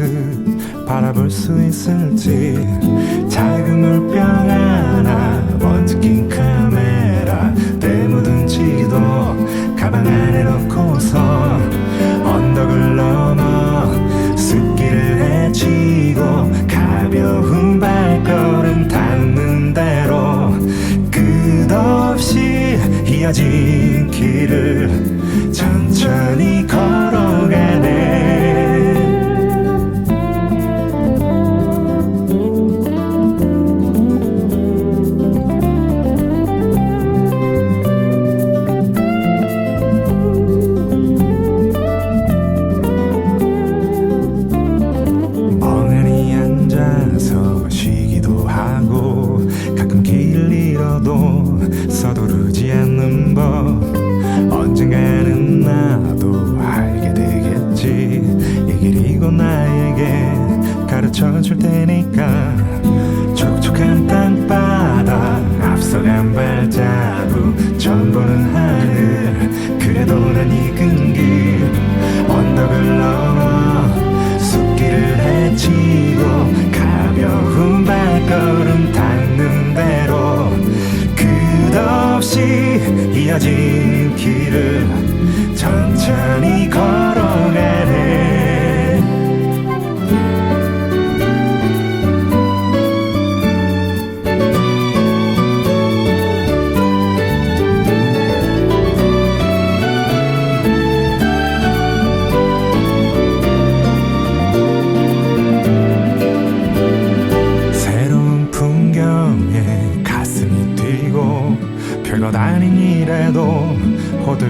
먼 곳을 바라볼 수 있을지. 작은 물병 하나 먼지 낀 카메라 때 묻은 지도 가방 안에 넣고서 언덕을 넘어 숲길을 헤치고 가벼운 발걸음 닿는 대로 끝없이 이어진 길을 천천히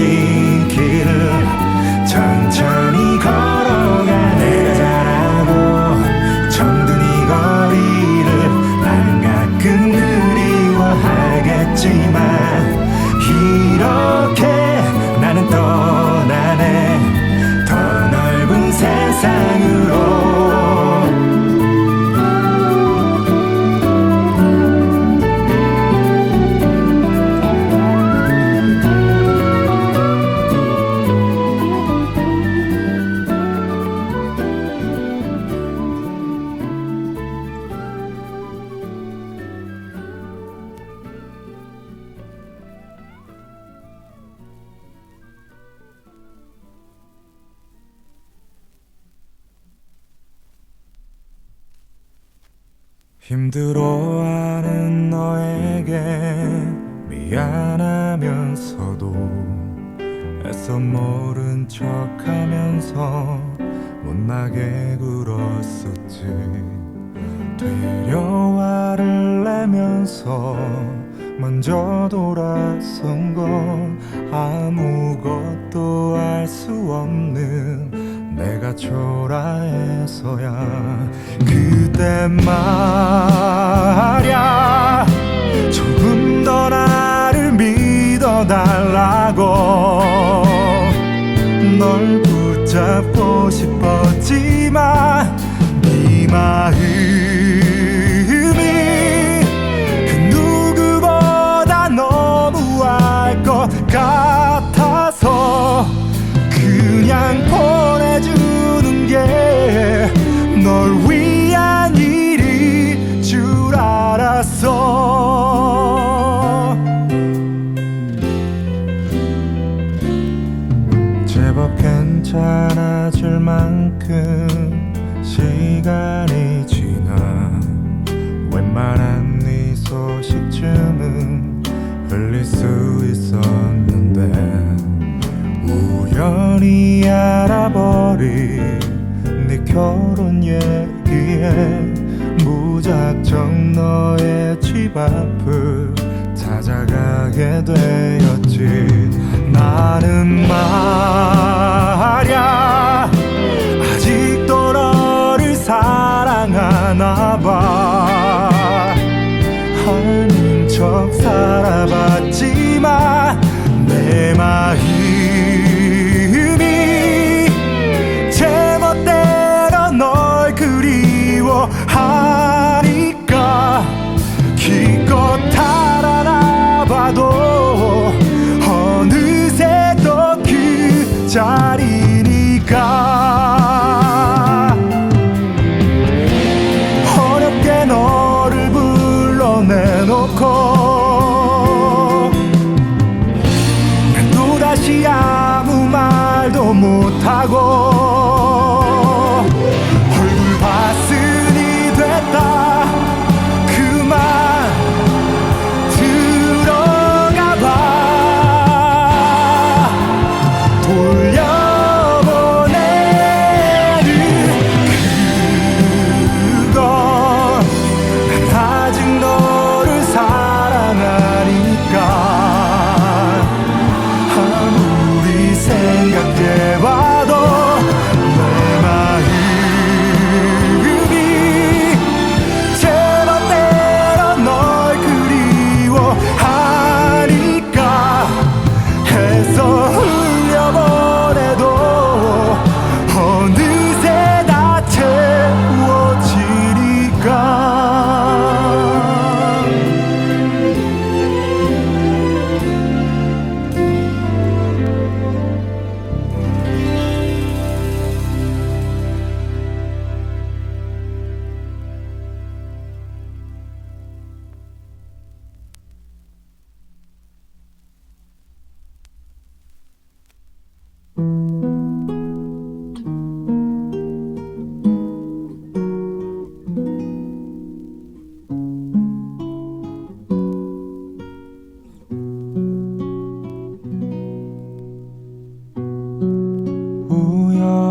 이 힘들어하는 너에게 미안하면서도 애써 모른 척하면서 못나게 굴었었지. 되려 화를 내면서 먼저 돌아선 건 아무것도 알 수 없는 내가 초라해서야 그때 말야 조금 더나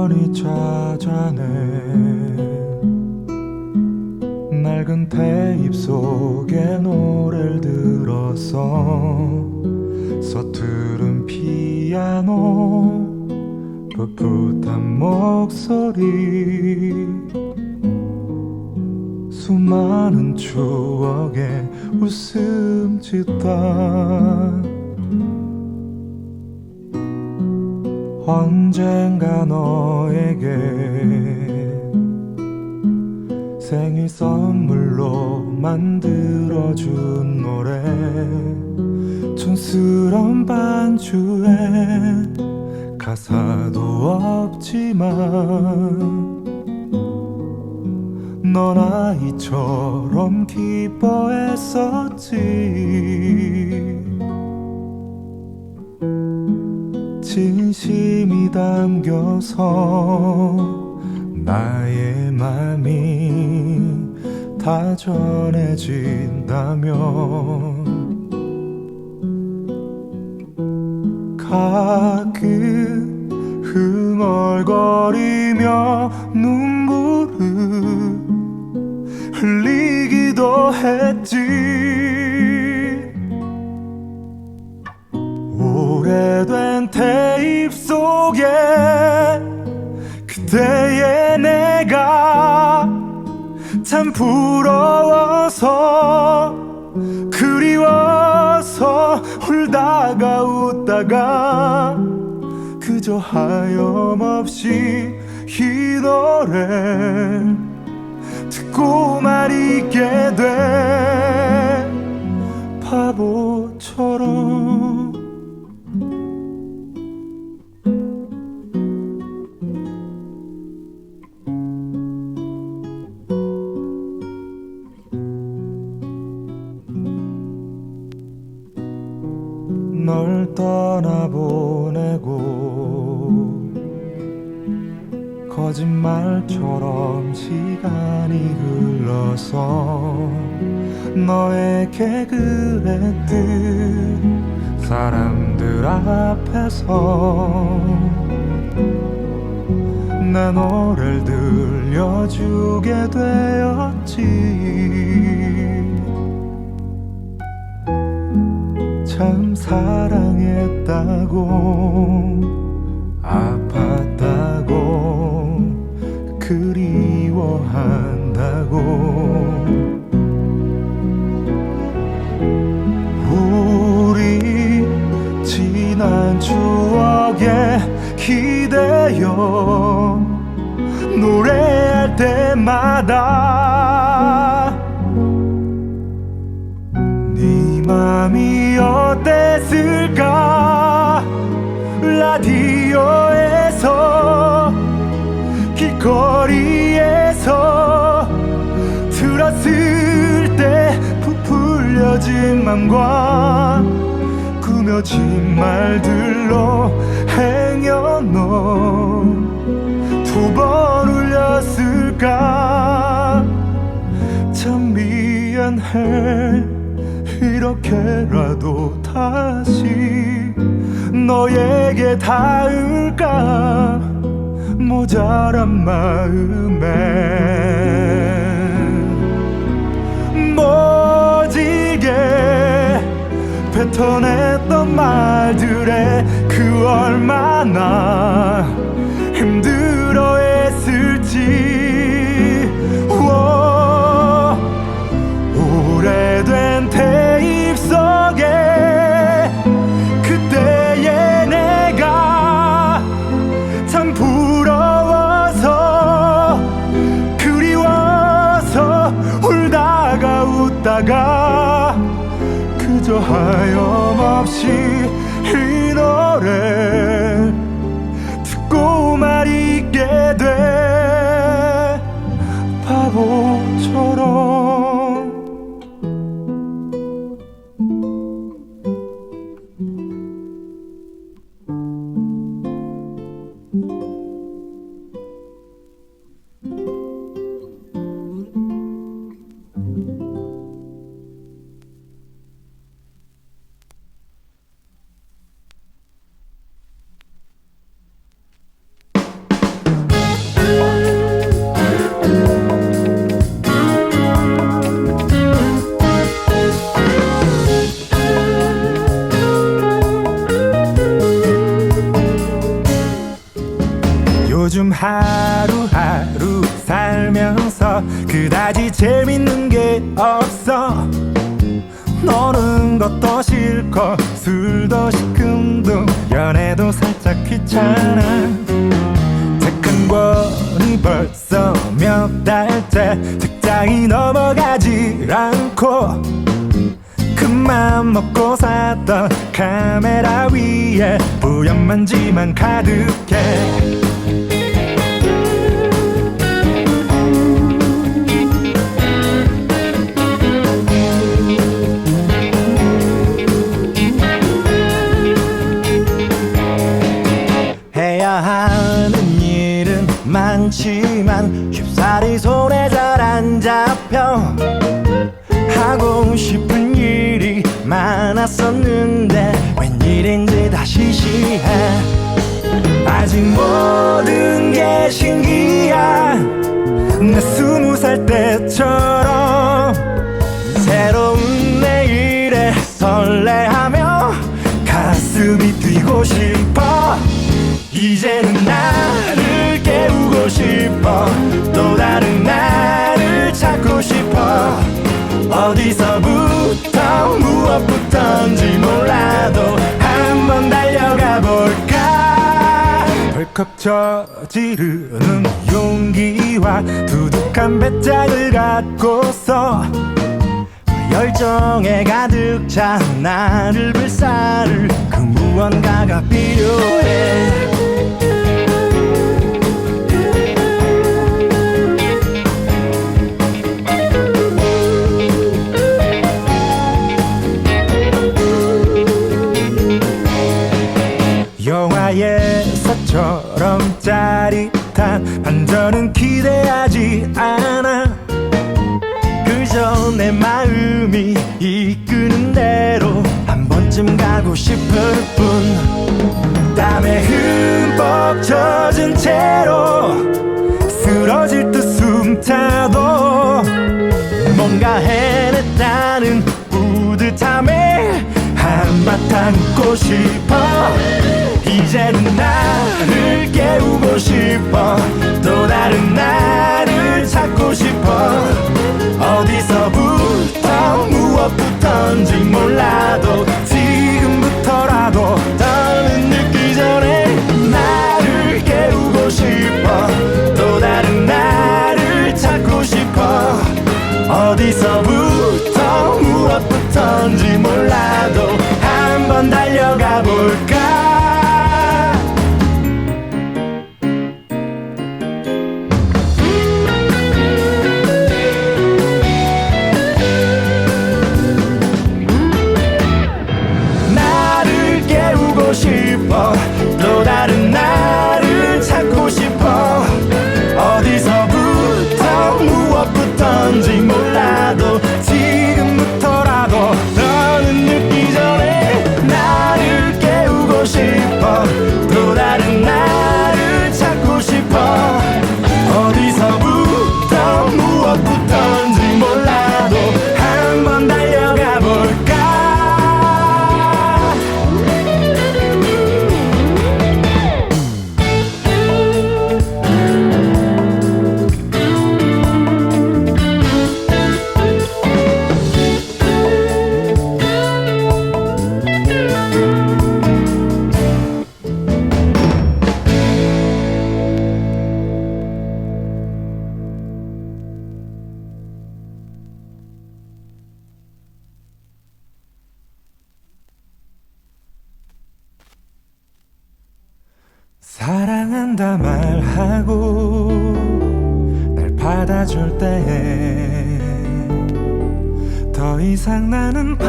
우연히 찾아낸 낡은 테잎 속에 노래를 들었어 서투른 피아노 풋풋한 목소리. 수많은 추억에 웃음 짓다 언젠가 너에게 생일 선물로 만들어준 노래. 촌스러운 반주에 가사도 없지만 넌 아이처럼 기뻐했었지 진심이 담겨서 나의 맘이 다 전해진다면 가끔 흥얼거리며 눈물을 흘리기도 했지 속에 그때의 내가 참 부러워서 그리워서 울다가 웃다가 그저 하염없이 이 노래 듣고만 있게 돼 바보처럼 떠나보내고 거짓말처럼 시간이 흘러서 너에게 그랬듯 사람들 앞에서 내 노래를 들려주게 되었지. 참 사랑 했다고 아팠다고 그리워한다고. 우리 지난 추억에 기대어 노래할 때마다 길거리에서 들었을 때 부풀려진 맘과 꾸며진 말들로 행여놓은 두번 울렸을까? 참 미안해. 이렇게라도 다시 너에게 닿을까 모자란 마음에 모지게 뱉어냈던 말들에 그 얼마나 힘들어 했을지. 워, 오래 없이 이 노래 듣고만 있게 돼 바보처럼 요즘 하루하루 살면서 그다지 재밌는 게 없어. 노는 것도 싫고 술도 시큼도 연애도 살짝 귀찮아. 책한 권이 벌써 몇 달째 책장이 넘어가지 않고 큰맘 먹고 샀던 카메라 위에 뿌연 먼지만 가득해 손에 잘 안 잡혀 하고 싶은 일이 많았었는데 웬일인지 다시 시해. 아직 모든 게 신기한 내 스무 살 때처럼 새로운 내일에 설레하며 가슴이 뛰고 싶어. 이제는 나를 깨우고 싶어 무엇부터인지 몰라도 한번 달려가 볼까? 덜컥 저지르는 용기와 두둑한 배짱을 갖고서 열정에 가득 찬 나를 불사를 그 무언가가 필요해 영화에서처럼 짜릿한 반전은 기대하지 않아. 그저 내 마음이 이끄는 대로 한 번쯤 가고 싶을 뿐. 땀에 흠뻑 젖은 채로 쓰러질 듯 숨차도 뭔가 해냈다는 뿌듯함에 한바탕 웃고 싶어. 이제는 나를 깨우고 싶어. 또 다른 나를 찾고 싶어. 어디서부터 항상 나는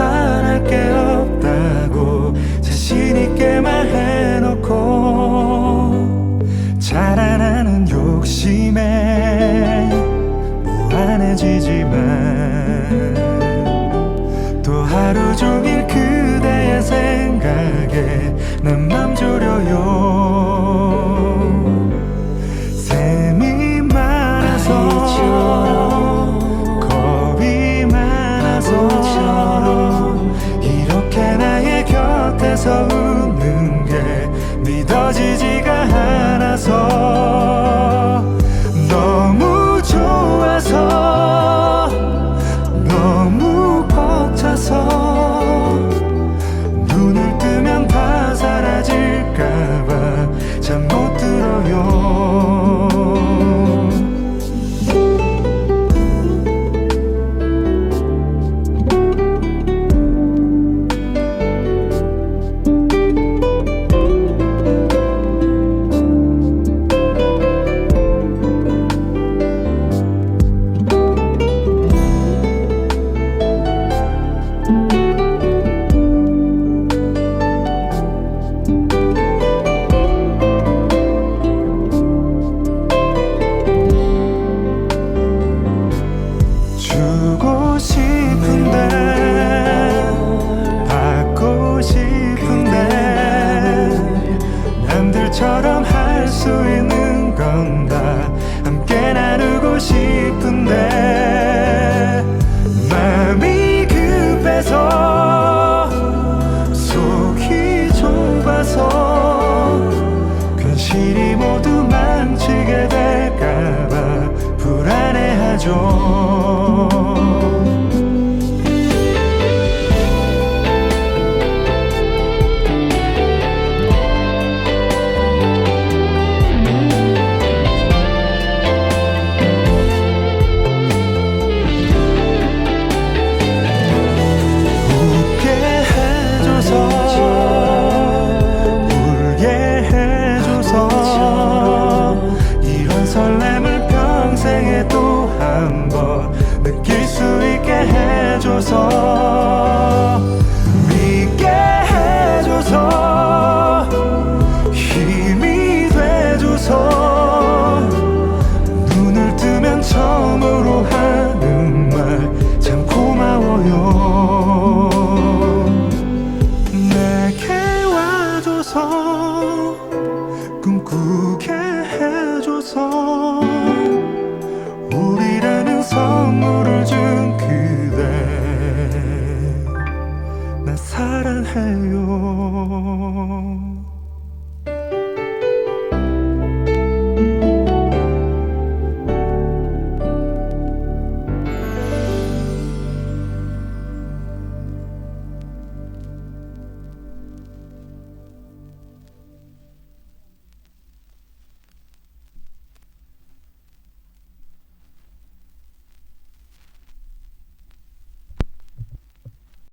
Who cares?